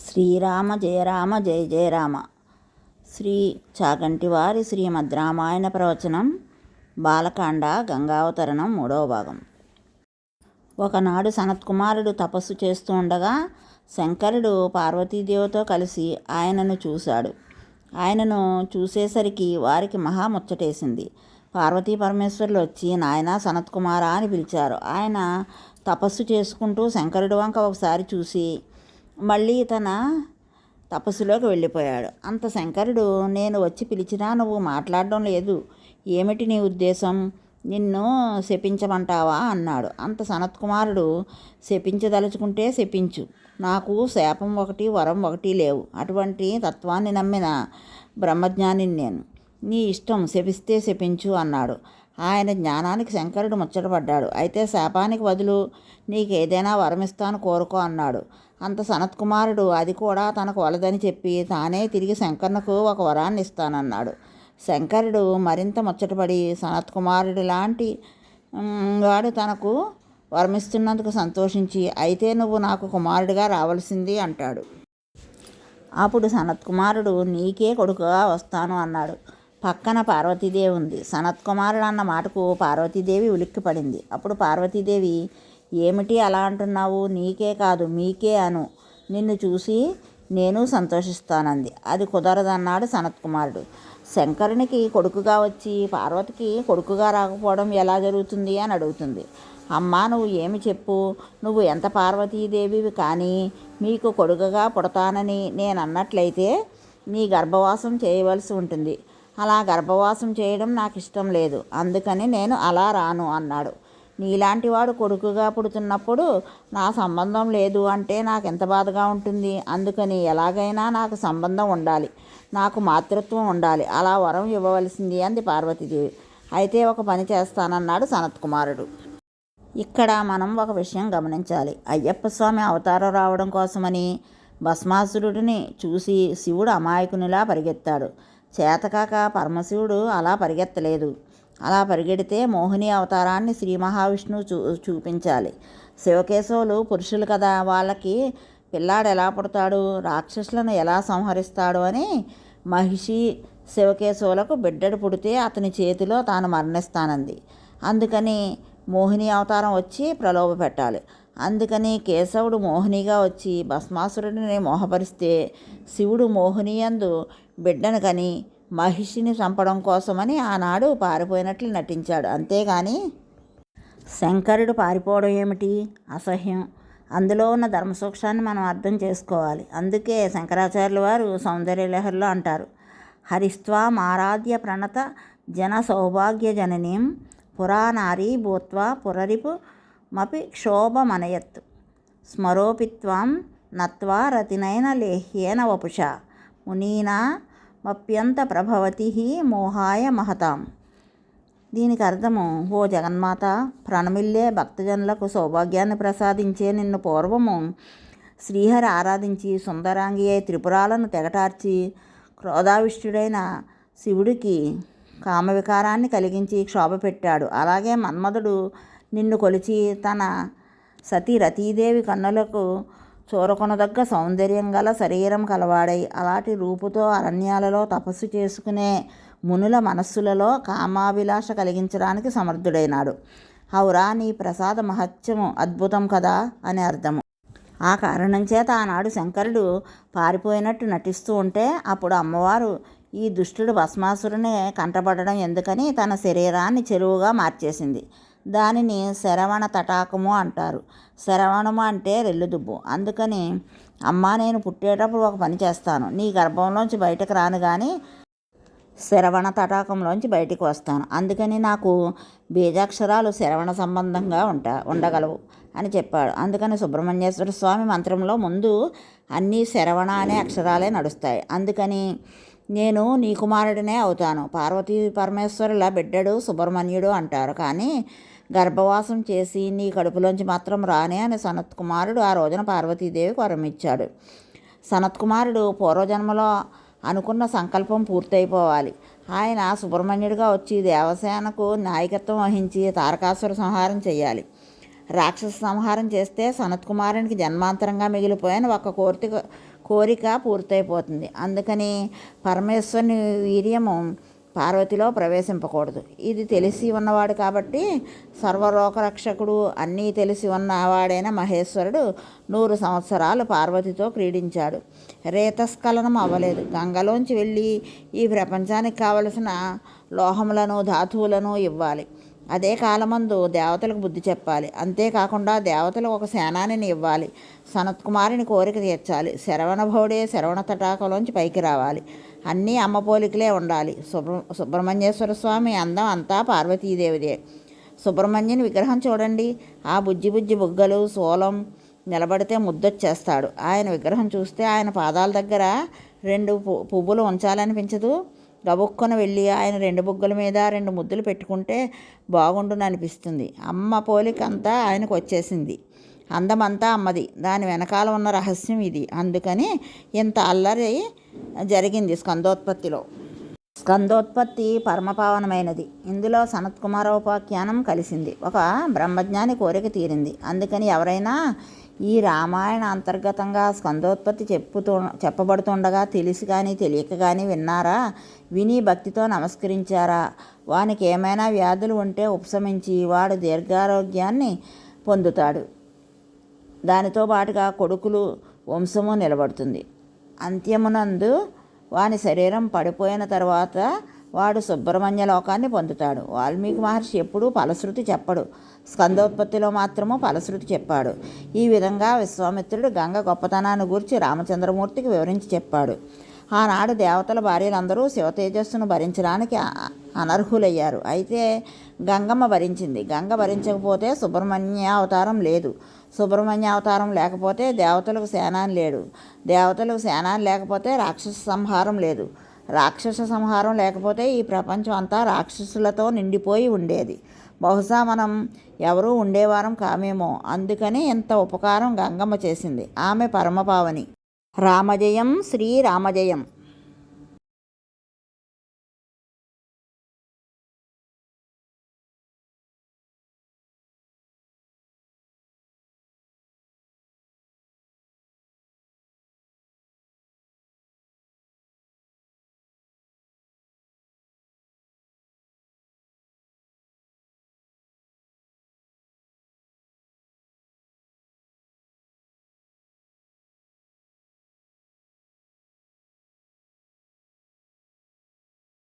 శ్రీరామ జయ రామ జయ జయ రామ. శ్రీ చాగంటి వారి శ్రీమద్ రామాయణ ప్రవచనం బాలకాండ గంగావతరణం మూడవ భాగం. ఒకనాడు సనత్కుమారుడు తపస్సు చేస్తూ ఉండగా శంకరుడు పార్వతీదేవితో కలిసి ఆయనను చూశాడు. ఆయనను చూసేసరికి వారికి మహా ముచ్చటేసింది. పార్వతీ పరమేశ్వరులు వచ్చి నాయన సనత్కుమార అని పిలిచారు. ఆయన తపస్సు చేసుకుంటూ శంకరుడు వంక ఒకసారి చూసి మళ్ళీ తన తపస్సులోకి వెళ్ళిపోయాడు. అంత శంకరుడు నేను వచ్చి పిలిచినా నువ్వు మాట్లాడడం లేదు. ఏమిటి నీ ఉద్దేశం? నిన్ను శపించమంటావా? అన్నాడు. అంత సనత్కుమారుడు శపించదలుచుకుంటే శపించు. నాకు శాపం ఒకటి వరం ఒకటి లేవు. అటువంటి తత్వాన్ని నమ్మిన బ్రహ్మజ్ఞానిని నేను. నీ ఇష్టం శపిస్తే శపించు అన్నాడు. ఆయన జ్ఞానానికి శంకరుడు ముచ్చటపడ్డాడు అయితే శాపానికి బదులు నీకు ఏదైనా వరమిస్తాను కోరుకో అన్నాడు. అంత సనత్కుమారుడు అది కూడా తనకు వలదని చెప్పి తానే తిరిగి శంకర్నకు ఒక వరాన్ని ఇస్తానన్నాడు. శంకరుడు మరింత ముచ్చటపడి సనత్కుమారుడు లాంటి వాడు తనకు వరమిస్తున్నందుకు సంతోషించి అయితే నువ్వు నాకు కుమారుడిగా రావాల్సింది అంటాడు. అప్పుడు సనత్కుమారుడు నీకే కొడుకుగా వస్తాను అన్నాడు. పక్కన పార్వతీదేవి ఉంది. సనత్కుమారుడు అన్న మాటకు పార్వతీదేవి ఉలిక్కిపడింది. అప్పుడు పార్వతీదేవి ఏమిటి అలా అంటున్నావు? నీకే కాదు మీకే అను. నిన్ను చూసి నేను సంతోషిస్తానంది. అది కుదరదన్నాడు సనత్కుమారుడు శంకరునికి కొడుకుగా వచ్చి పార్వతికి కొడుకుగా రాకపోవడం ఎలా జరుగుతుంది? అని అడుగుతుంది. అమ్మా నువ్వు ఏమి చెప్పు? నువ్వు ఎంత పార్వతీదేవివి కానీ మీకు కొడుకుగా పుడతానని నేను అన్నట్లయితే నీ గర్భవాసం చేయవలసి ఉంటుంది. అలా గర్భవాసం చేయడం నాకు ఇష్టం లేదు. అందుకని నేను అలా రాను అన్నాడు. నీలాంటి వాడు కొడుకుగా పుడుతున్నప్పుడు నా సంబంధం లేదు అంటే నాకు ఎంత బాధగా ఉంటుంది? అందుకని ఎలాగైనా నాకు సంబంధం ఉండాలి. నాకు మాతృత్వం ఉండాలి. అలా వరం ఇవ్వవలసింది అంది పార్వతీదేవి. అయితే ఒక పని చేస్తానన్నాడు సనత్కుమారుడు. ఇక్కడ మనం ఒక విషయం గమనించాలి. అయ్యప్ప స్వామి అవతారం రావడం కోసమని భస్మాసురుడిని చూసి శివుడు అమాయకునిలా పరిగెత్తాడు. చేతకాక పరమశివుడు అలా పరిగెత్తలేదు. అలా పరిగెడితే మోహిని అవతారాన్ని శ్రీ మహావిష్ణువు చూ చూపించాలి. శివకేశవులు పురుషులు కదా వాళ్ళకి పిల్లాడు ఎలా పుడతాడు రాక్షసులను ఎలా సంహరిస్తాడు అని మహిషి శివకేశవులకు బిడ్డడు పుడితే అతని చేతిలో తాను మరణిస్తానంది. అందుకని మోహిని అవతారం వచ్చి ప్రలోభ పెట్టాలి అందుకని కేశవుడు మోహినిగా వచ్చి భస్మాసురుడిని మోహపరిస్తే శివుడు మోహినియందు బిడ్డను కని మహిషిని చంపడం కోసమని ఆనాడు పారిపోయినట్లు నటించాడు. అంతేగాని శంకరుడు పారిపోవడం ఏమిటి? అసహ్యం. అందులో ఉన్న ధర్మసూక్షాన్ని మనం అర్థం చేసుకోవాలి. అందుకే శంకరాచార్యుల వారు సౌందర్యలహరిలో అంటారు. హరిస్త్వాం ఆరాధ్య ప్రణత జన సౌభాగ్య జననీం పురానారీ భూత్వా పురరిపు మపి క్షోభమనయత్ స్మరోపిత్వం నత్వా రతినైన లేహ్యేన వపుష. మునీనా మప్యంత ప్రభవతి మోహాయ మహతాం. దీనికి అర్థము ఓ జగన్మాత ప్రణమిల్లే భక్తజనులకు సౌభాగ్యాన్ని ప్రసాదించే నిన్ను పూర్వము శ్రీహరి ఆరాధించి సుందరాంగి అయి త్రిపురాలను తెగటార్చి క్రోధావిష్టుడైన శివుడికి కామవికారాన్ని కలిగించి క్షోభ పెట్టాడు అలాగే మన్మధుడు నిన్ను కొలిచి తన సతీ రతీదేవి కన్నులకు చూరకొనదగ్గ సౌందర్యం గల శరీరం కలవాడై అలాంటి రూపుతో అరణ్యాలలో తపస్సు చేసుకునే మునుల మనస్సులలో కామాభిలాష కలిగించడానికి సమర్థుడైనాడు. హౌరా నీ ప్రసాద మహత్యము అద్భుతం కదా అని అర్థము. ఆ కారణం చేత ఆనాడు శంకరుడు పారిపోయినట్టు నటిస్తూ ఉంటే అప్పుడు అమ్మవారు ఈ దుష్టుడు భస్మాసురుని కంటపడడం ఎందుకని తన శరీరాన్ని చెరువుగా మార్చేసింది. దానిని శరవణ తటాకము అంటారు. శరవణము అంటే రెల్లుదుబ్బు అందుకని అమ్మ నేను పుట్టేటప్పుడు ఒక పని చేస్తాను. నీ గర్భంలోంచి బయటకు రాను కానీ శరవణ తటాకంలోంచి బయటికి వస్తాను. అందుకని నాకు బీజాక్షరాలు శరవణ సంబంధంగా ఉంటా ఉండగలవు అని చెప్పాడు. అందుకని సుబ్రహ్మణ్యేశ్వర స్వామి మంత్రంలో ముందు అన్నీ శరవణ అనే అక్షరాలే నడుస్తాయి. అందుకని నేను నీ కుమారుడినే అవుతాను. పార్వతీ పరమేశ్వరుల బిడ్డడు సుబ్రహ్మణ్యుడు అంటారు. కానీ గర్భవాసం చేసి నీ కడుపులోంచి మాత్రం రానే అని సనత్కుమారుడు ఆ రోజున పార్వతీదేవికి వరమిచ్చాడు. సనత్కుమారుడు పూర్వజన్మలో అనుకున్న సంకల్పం పూర్తయిపోవాలి. ఆయన సుబ్రహ్మణ్యుడిగా వచ్చి దేవసేనకు నాయకత్వం వహించి తారకాసుర సంహారం చేయాలి. రాక్షస సంహారం చేస్తే సనత్కుమారునికి జన్మాంతరంగా మిగిలిపోయిన ఒక కోరిక కోరిక పూర్తయిపోతుంది. అందుకని పరమేశ్వరుని వీర్యము పార్వతిలో ప్రవేశింపకూడదు. ఇది తెలిసి ఉన్నవాడు కాబట్టి సర్వలోకరక్షకుడు అన్నీ తెలిసి ఉన్నవాడైన మహేశ్వరుడు నూరు సంవత్సరాలు పార్వతితో క్రీడించాడు. రేతస్ఖలనం అవ్వలేదు. గంగలోంచి వెళ్ళి ఈ ప్రపంచానికి కావలసిన లోహములను ధాతువులను ఇవ్వాలి. అదే కాలమందు దేవతలకు బుద్ధి చెప్పాలి. అంతేకాకుండా దేవతలకు ఒక సేనానిని ఇవ్వాలి. సనత్కుమారిని కోరిక తీర్చాలి. శరవణభౌడే శరవణ తటాకంలోంచి పైకి రావాలి. అన్నీ అమ్మ పోలికలే ఉండాలి. సుబ్ర సుబ్రహ్మణ్యేశ్వర స్వామి అందం అంతా పార్వతీదేవిదే. సుబ్రహ్మణ్యుని విగ్రహం చూడండి. ఆ బుజ్జి బుజ్జి బుగ్గలు సోలం నిలబడితే ముద్దొచ్చేస్తాడు. ఆయన విగ్రహం చూస్తే ఆయన పాదాల దగ్గర రెండు పువ్వులు ఉంచాలనిపించదు. గబుక్కున వెళ్ళి ఆయన రెండు బుగ్గల మీద రెండు ముద్దులు పెట్టుకుంటే బాగుండును అనిపిస్తుంది అమ్మ పోలికంతా ఆయనకు వచ్చేసింది అందమంతా అమ్మది. దాని వెనకాల ఉన్న రహస్యం ఇది. అందుకని ఇంత అల్లరి జరిగింది స్కందోత్పత్తిలో. స్కందోత్పత్తి పరమపావనమైనది. ఇందులో సనత్కుమారోపాఖ్యానం కలిసింది. ఒక బ్రహ్మజ్ఞాని కోరిక తీరింది. అందుకని ఎవరైనా ఈ రామాయణ అంతర్గతంగా స్కందోత్పత్తి చెప్పుతూ చెప్పబడుతుండగా తెలిసి కానీ తెలియక కానీ విన్నారా? విని భక్తితో నమస్కరించారా? వానికి ఏమైనా వ్యాధులు ఉంటే ఉపశమించి వాడు దీర్ఘారోగ్యాన్ని పొందుతాడు. దానితో పాటుగా కొడుకులు వంశము నిలబడుతుంది. అంత్యమునందు వాని శరీరం పడిపోయిన తర్వాత వాడు సుబ్రహ్మణ్య లోకాన్ని పొందుతాడు. వాల్మీకి మహర్షి ఎప్పుడూ ఫలశ్రుతి చెప్పడు. స్కందోత్పత్తిలో మాత్రము ఫలశ్రుతి చెప్పాడు. ఈ విధంగా విశ్వామిత్రుడు గంగ గొప్పతనాన్ని గురించి రామచంద్రమూర్తికి వివరించి చెప్పాడు. ఆనాడు దేవతల భార్యలందరూ శివ తేజస్సును భరించడానికి అనర్హులయ్యారు. అయితే గంగమ్మ భరించింది. గంగ భరించకపోతే సుబ్రహ్మణ్య అవతారం లేదు. సుబ్రహ్మణ్య అవతారం లేకపోతే దేవతలకు సేనాని లేడు. దేవతలకు సేనాని లేకపోతే రాక్షస సంహారం లేదు. రాక్షస సంహారం లేకపోతే ఈ ప్రపంచం అంతా రాక్షసులతో నిండిపోయి ఉండేది. బహుశా మనం ఎవరూ ఉండేవారం కామేమో. అందుకని ఇంత ఉపకారం గంగమ్మ చేసింది. ఆమె పరమపావని. రామజయం శ్రీరామజయం.